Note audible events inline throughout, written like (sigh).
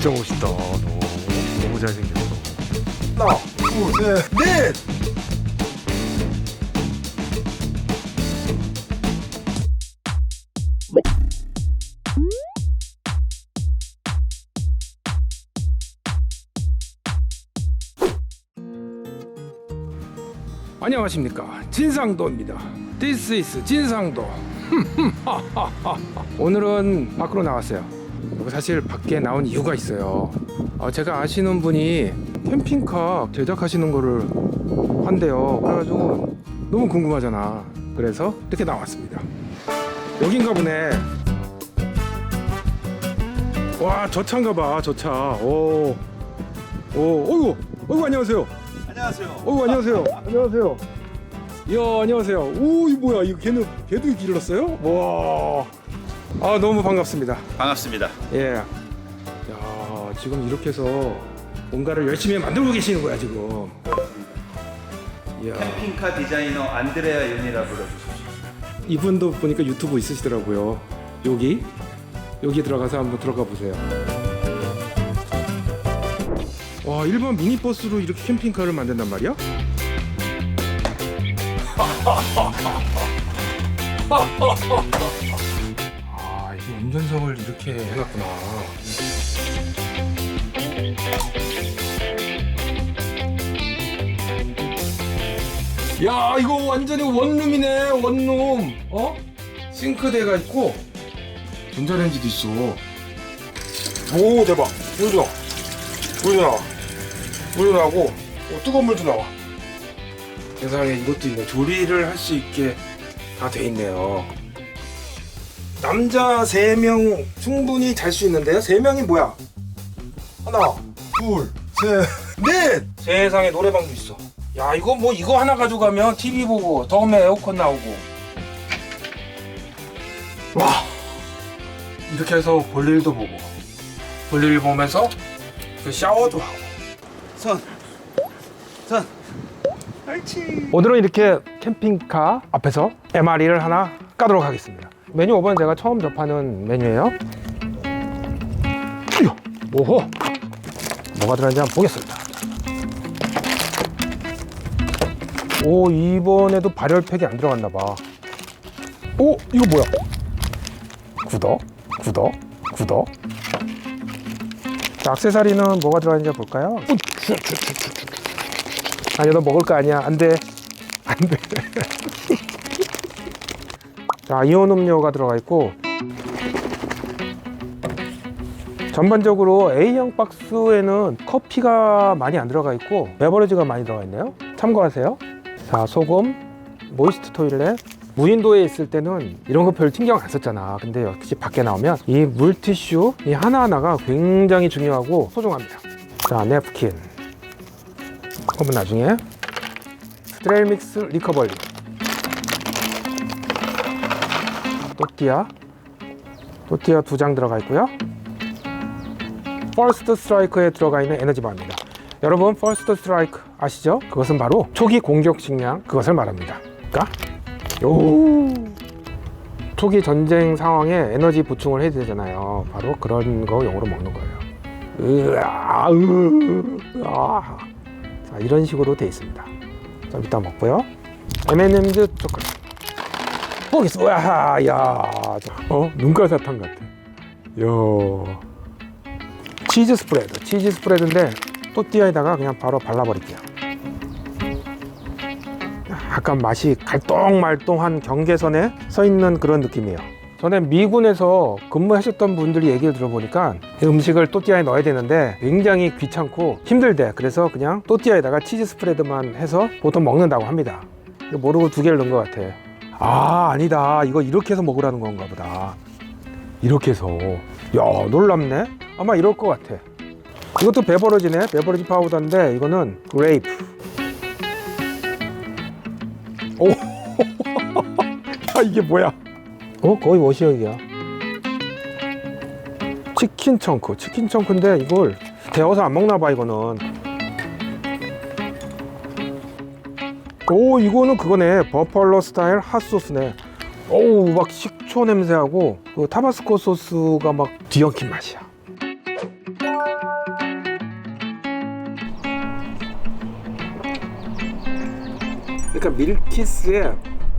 진짜 멋있다. 너무, 너무 잘생겼어. 하나, 둘, 셋, 넷. 안녕하십니까 진상도입니다 This is 진상도 (laughs) 오늘은 밖으로 나왔어요 사실 밖에 나온 이유가 있어요 어, 제가 아시는 분이 캠핑카 제작하시는 거를 한대요 그래가지고 너무 궁금하잖아 그래서 이렇게 나왔습니다 여긴가 보네 와 저 차인가 봐 저 차. 오. 오, 어이구. 어이구 안녕하세요. 안녕하세요. 어이구 안녕하세요. 안녕하세요. 이야 안녕하세요. 오, 이 뭐야? 이거 걔는 걔도 길렀어요? 와. 아 너무 반갑습니다. 반갑습니다. 예. 야 지금 이렇게 해서 뭔가를 열심히 만들고 계시는 거야 지금. 이야 캠핑카 디자이너 안드레아 윤이라 불러주십시오. 이분도 보니까 유튜브 있으시더라고요. 여기 여기 들어가서 한번 들어가 보세요. 와 일반 미니버스로 이렇게 캠핑카를 만든단 말이야? (laughs) 운전석을 이렇게 해놨구나. 야 이거 완전히 원룸이네 원룸. 어? 싱크대가 있고 전자레인지도 있어. 오 대박. 물도 나와 물도 나와 물도 나오고 어, 뜨거운 물도 나와. 세상에 이것도 있네. 조리를 할 수 있게 다 돼 있네요 남자 3명 충분히 잘 수 있는데요 3명이 뭐야 하나 둘, 셋, (laughs) 넷. 세상에 노래방도 있어. 야 이거 뭐 이거 하나 가져가면 TV 보고 더움에 에어컨 나오고. 와 이렇게 해서 볼일도 보고 볼일 보면서 그 샤워도 하고. 손, 손. 옳지. 오늘은 이렇게 캠핑카 앞에서 MRE를 하나 까도록 하겠습니다. 메뉴 5번 제가 처음 접하는 메뉴예요. 오호, 뭐가 들어있는지 한번 보겠습니다. 오, 이번에도 발열팩이 안 들어갔나 봐. 오, 이거 뭐야? 구더, 구더, 구더. 자, 액세서리는 뭐가 들어있는지 볼까요? 아니야 너 먹을 거 아니야 안 돼 안 돼 (laughs) 자 이온 음료가 들어가 있고 전반적으로 A형 박스에는 커피가 많이 안 들어가 있고 베버리지가 많이 들어가 있네요. 참고하세요. 자 소금 모이스트 토일렛. 무인도에 있을 때는 이런 거 별 신경 안 썼잖아. 근데 역시 밖에 나오면 이 물티슈 이 하나하나가 굉장히 중요하고 소중합니다. 자 냅킨. 그러면 나중에 스트레일 믹스 리커버리 또띠아 또띠아 두 장 들어가 있고요 퍼스트 스트라이크에 들어가 있는 에너지바입니다 여러분 퍼스트 스트라이크 아시죠? 그것은 바로 초기 공격 식량 그것을 말합니다 그러니까 요 초기 전쟁 상황에 에너지 보충을 해야 되잖아요 바로 그런 거 용으로 먹는 거예요 으아, 으아. 자, 이런 식으로 돼 있습니다. 자, 이따 먹고요. M&M's 초콜릿. 보겠어. 와, 야, 자, 어, 눈가사탕 같아. 야, 치즈 스프레드. 치즈 스프레드인데 또띠아에다가 그냥 바로 발라버릴게요. 약간 맛이 갈똥말똥한 경계선에 서 있는 그런 느낌이에요. 전에 미군에서 근무하셨던 분들이 얘기를 들어보니까 음식을 또띠아에 넣어야 되는데 굉장히 귀찮고 힘들대. 그래서 그냥 또띠아에다가 치즈 스프레드만 해서 보통 먹는다고 합니다. 모르고 두 개를 넣은 것 같아. 아, 아니다. 이거 이렇게 해서 먹으라는 건가 보다. 이렇게 해서. 야, 놀랍네. 아마 이럴 것 같아. 이것도 베버러지네. 베버러지 파우더인데 이거는 그레이프. 오. (laughs) 아, 이게 뭐야? 어 거의 워시역이야 치킨 청크 치킨 청크인데 이걸 데워서 안 먹나 봐 이거는 오 이거는 그거네. 버펄러 스타일 핫소스네. 오우 막 식초 냄새하고 그 타바스코 소스가 막 뒤엉킨 맛이야. 그러니까 밀키스에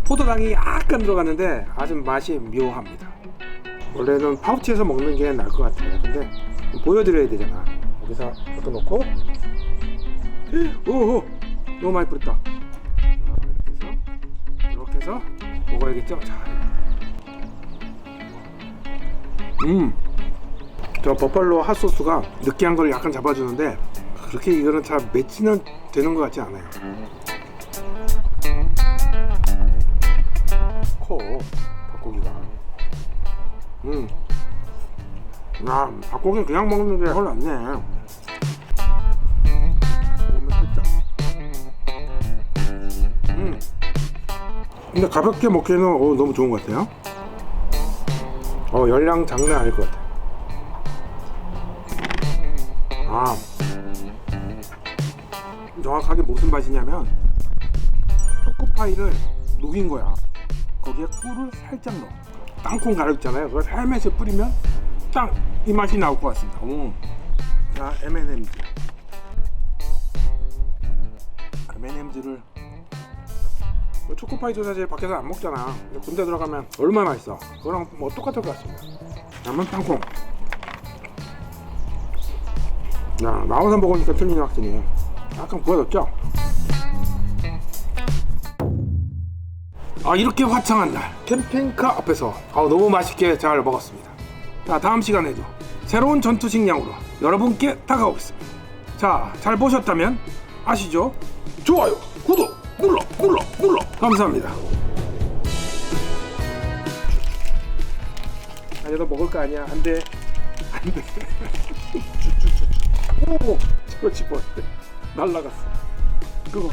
포도당이 약간 들어갔는데 아주 맛이 묘합니다. 원래는 파우치에서 먹는 게 나을 것 같아요. 근데 보여드려야 되잖아. 여기서 이렇게 놓고. 오호 너무 많이 뿌렸다. 해서 먹어야겠죠. 자, 음, 저 버팔로 핫소스가 느끼한 걸 약간 잡아주는데 그렇게 이거는 잘 맺지는 되는 것 같지 않아요. 커 닭고기가. 음. 야, 닭고기는 그냥 먹는 게훨 낫네. 근데 가볍게 먹기에는 어, 너무 좋은 것 같아요. 어, 열량 장난 아닐 것 같아. 아. 정확하게 무슨 맛이냐면 초코파이를 녹인 거야. 거기에 꿀을 살짝 넣어. 땅콩 가루 있잖아요. 그걸 살며시 뿌리면 딱 이 맛이 나올 것 같습니다. 오. 자, M&M's. M&M's를 초코파이도 사실 밖에서 안 먹잖아. 군대 들어가면 얼마나 맛있어. 그거랑 뭐 똑같을 것 같습니다. 남은 땅콩. 야, 나와서 먹으니까 틀리네 확실히. 약간 구워졌죠? 아 이렇게 화창한 날 캠핑카 앞에서 아, 너무 맛있게 잘 먹었습니다. 자 다음 시간에도 새로운 전투 식량으로 여러분께 다가오겠습니다. 자 잘 보셨다면 아시죠? 좋아요, 구독 눌러 눌러 눌러 감사합니다. 아니 너 먹을 거 아니야? 안 돼. 안 돼. (laughs) 쭈쭈쭈쭈. 오, 저거 집어. 날라갔어. 그거.